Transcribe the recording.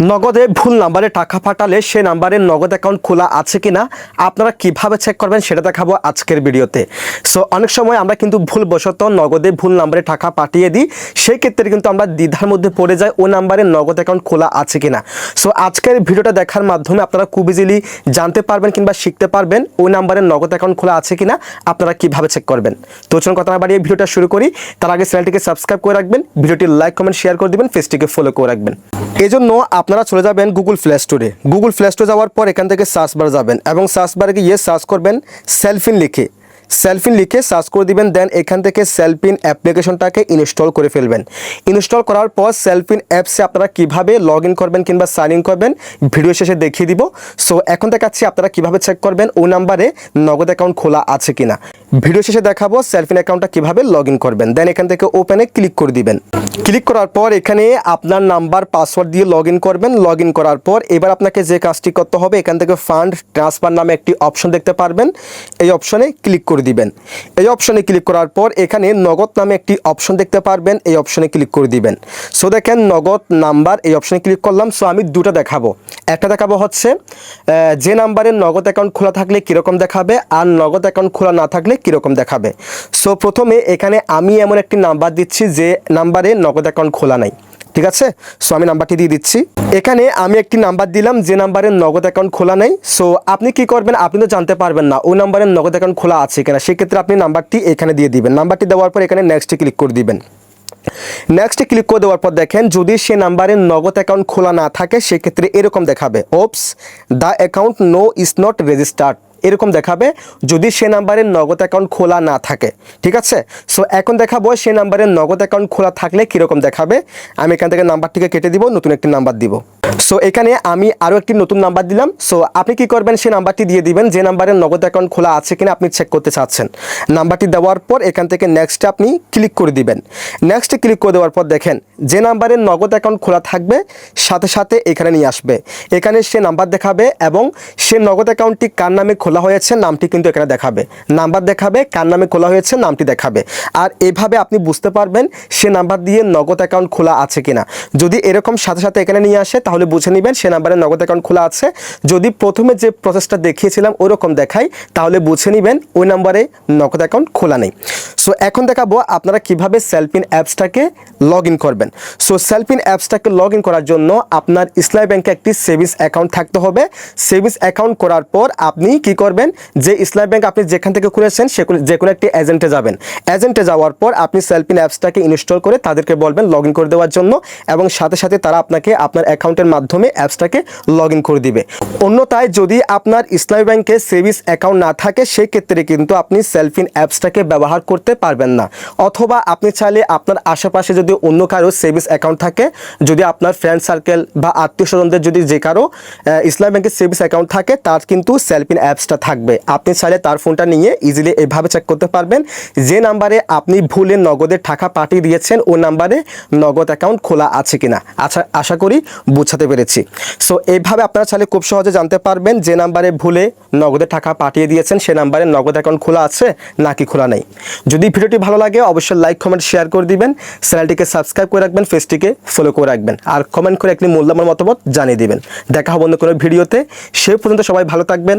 নগদে ভুল নাম্বারে টাকা পাঠালে সে নাম্বারের নগদ অ্যাকাউন্ট খোলা আছে কি না আপনারা কীভাবে চেক করবেন সেটা দেখাবো আজকের ভিডিওতে। সো অনেক সময় আমরা কিন্তু ভুলবশত নগদে ভুল নাম্বারে টাকা পাঠিয়ে দিই, সেই ক্ষেত্রে কিন্তু আমরা দ্বিধার মধ্যে পড়ে যাই ও নাম্বারে নগদ অ্যাকাউন্ট খোলা আছে কি না সো আজকের ভিডিওটা দেখার মাধ্যমে আপনারা খুব ইজিলি জানতে পারবেন কিংবা শিখতে পারবেন ওই নাম্বারে নগদ অ্যাকাউন্ট খোলা আছে কি না আপনারা কীভাবে চেক করবেন। তো চলুন কথা না বাড়িয়ে ভিডিওটা শুরু করি, তার আগে চ্যানেলটিকে সাবস্ক্রাইব করে রাখবেন, ভিডিওটি লাইক কমেন্ট শেয়ার করে দিবেন পেজটিকে ফলো করে রাখবেন। এই জন্য আপনারা চলে যাবেন গুগল প্লে স্টোরে গুগল প্লে স্টোরে যাওয়ার পর এখান থেকে সার্চ বার যাবেন এবং সার্চ বারে গিয়ে সার্চ করবেন সেলফিন লিখে। সেলফিন লিখে সার্চ করে দিবেন দেন এখান থেকে সেলফিন অ্যাপ্লিকেশনটাকে ইনস্টল করে ফেলবেন। ইনস্টল করার পর সেলফিন অ্যাপসে আপনারা কীভাবে লগ ইন করবেন কিংবা সাইন ইন করবেন ভিডিও শেষে দেখিয়ে দিব। সো এখন দেখাচ্ছি আপনারা কীভাবে চেক করবেন, ও নাম্বারে নগদ অ্যাকাউন্ট খোলা আছে কিনা। ভিডিও শেষে দেখাবো সেলফিন অ্যাকাউন্টটা কীভাবে লগ করবেন। দেন এখান থেকে ওপেনে ক্লিক করে দিবেন। ক্লিক করার পর এখানে আপনার নাম্বার পাসওয়ার্ড দিয়ে লগ করবেন। লগ করার পর এবার আপনাকে যে কাজটি করতে হবে, এখান থেকে ফান্ড ট্রান্সফার নামে একটি অপশন দেখতে পারবেন। এই অপশনে ক্লিক করে দিবেন। এই অপশনে ক্লিক করার পর এখানে নগদ নামে একটি অপশন দেখতে পারবেন। এই অপশনে ক্লিক করে দিবেন। সো দেখেন নগদ নাম্বার এই অপশনে ক্লিক করলাম। সো আমি দুটো দেখাবো। একটা দেখাবো হচ্ছে যে নাম্বারে নগদ অ্যাকাউন্ট খোলা থাকলে কীরকম দেখাবে? আর নগদ অ্যাকাউন্ট খোলা না থাকলে কীরকম দেখাবে? সো প্রথমে এখানে আমি এমন একটি নাম্বার দিচ্ছি যে নাম্বারে নগদ অ্যাকাউন্ট খোলা নাই। ঠিক আছে? সো আমি নাম্বারটি দিয়ে দিচ্ছি। এখানে আমি একটি নাম্বার দিলাম যে নাম্বারে নগদ অ্যাকাউন্ট খোলা নেই। সো আপনি কি করবেন? আপনি তো জানতে পারবেন না ওই নাম্বারে নগদ অ্যাকাউন্ট খোলা আছে কিনা। সেক্ষেত্রে আপনি নাম্বারটি এখানে দিয়ে দিবেন। নাম্বারটি দেওয়ার পর এখানে নেক্সটে ক্লিক করে দিবেন। নেক্সটে ক্লিক করে দেওয়ার পর দেখেন, যদি সে নাম্বারে নগদ অ্যাকাউন্ট খোলা না থাকে, সেক্ষেত্রে এরকম দেখাবে। Oops the account no is not registered এরকম দেখাবে যদি সে নাম্বারে নগদ অ্যাকাউন্ট খোলা না থাকে। ঠিক আছে? সো এখন দেখাবো সে নাম্বারে নগদ অ্যাকাউন্ট খোলা থাকলে কীরকম দেখাবে। আমি এখান থেকে নাম্বারটিকে কেটে দিব, নতুন একটি নাম্বার দিব। সো এখানে আমি আরও একটি নতুন নাম্বার দিলাম। সো আপনি কি করবেন? সেই নাম্বারটি দিয়ে দিবেন। যে নাম্বারে নগদ অ্যাকাউন্ট খোলা আছে কিনা আপনি চেক করতে চাচ্ছেন। নাম্বারটি দেওয়ার পর এখান থেকে নেক্সটে আপনি ক্লিক করে দিবেন। নেক্সটে ক্লিক করে দেওয়ার পর দেখেন, যে নাম্বারে নগদ অ্যাকাউন্ট খোলা থাকবে, সাথে সাথে এখানে নিয়ে আসবে। এখানে সে নাম্বার দেখাবে এবং সে নগদ অ্যাকাউন্টটি কার নামে খোলা হয়েছে, নামটি কিন্তু এখানে দেখাবে। নাম্বার দেখাবে, কার নামে খোলা হয়েছে, নামটি দেখাবে। আর এভাবে আপনি বুঝতে পারবেন সে নাম্বার দিয়ে নগদ অ্যাকাউন্ট খোলা আছে কিনা। যদি এরকম সাথে সাথে এখানে নিয়ে আসে, তাহলে বুঝে নেবেন সে নাম্বারে নগদ অ্যাকাউন্ট খোলা আছে। যদি প্রথমে যে প্রসেসটা দেখিয়েছিলাম, ওরকম দেখাই, তাহলে বুঝে নেবেন ওই নাম্বারে নগদ অ্যাকাউন্ট খোলা নেই। সো এখন দেখাবো আপনারা কীভাবে সেলফিন অ্যাপসটাকে লগ ইন করবেন। সো সেলফিন অ্যাপসটাকে লগ ইন করার জন্য আপনার ইসলামী ব্যাংকে একটি সেভিংস অ্যাকাউন্ট থাকতে হবে। সেভিংস অ্যাকাউন্ট করার পর আপনি কি করবেন যে ইসলামী ব্যাংক আপনি যেখান থেকে খুলেছেন সে যে কোনো একটি এজেন্টে যাবেন। এজেন্টে যাওয়ার পর আপনি সেলফিন অ্যাপসটাকে ইনস্টল করে তাদেরকে বলবেন লগ করে দেওয়ার জন্য এবং সাথে সাথে তারা আপনাকে আপনার অ্যাকাউন্টের মাধ্যমে অ্যাপসটাকে লগ করে দিবে। অন্যথায় যদি আপনার ইসলামী ব্যাংকে সেভিংস অ্যাকাউন্ট না থাকে সেই ক্ষেত্রে কিন্তু আপনি সেলফিন অ্যাপসটাকে ব্যবহার করতে পারবেন না। অথবা আপনি চাইলে আপনার আশেপাশে যদি অন্য কারও সেভিংস অ্যাকাউন্ট থাকে, যদি আপনার ফ্রেন্ড সার্কেল বা আত্মীয় স্বজনদের যদি যে কারও ইসলামী ব্যাংকের সেভিংস অ্যাকাউন্ট থাকে, তার কিন্তু সেলফিন অ্যাপসটা থাকবে। আপনি চাইলে তার ফোনটা নিয়ে ইজিলি এভাবে চেক করতে পারবেন। যে নাম্বারে আপনি ভুলে নগদের টাকা পাঠিয়ে দিয়েছেন ও নাম্বারে নগদ অ্যাকাউন্ট খোলা আছে কিনা। আচ্ছা আশা করি বোঝাতে পেরেছি। সো এইভাবে আপনারা চাইলে খুব সহজে জানতে পারবেন যে নাম্বারে ভুলে নগদের টাকা পাঠিয়ে দিয়েছেন, সে নাম্বারে নগদ অ্যাকাউন্ট খোলা আছে নাকি খোলা নেই। যদি ভিডিওটি ভালো লাগে, অবশ্যই লাইক কমেন্ট শেয়ার করে দিবেন। চ্যানেলটিকে সাবস্ক্রাইব করে রাখবেন, ফেসটিকে ফলো করে রাখবেন। আর কমেন্ট করে একটি মূল্যবান মতামত জানিয়ে দিবেন। দেখা হবে অন্য কোনো ভিডিওতে। সে পর্যন্ত সবাই ভালো থাকবেন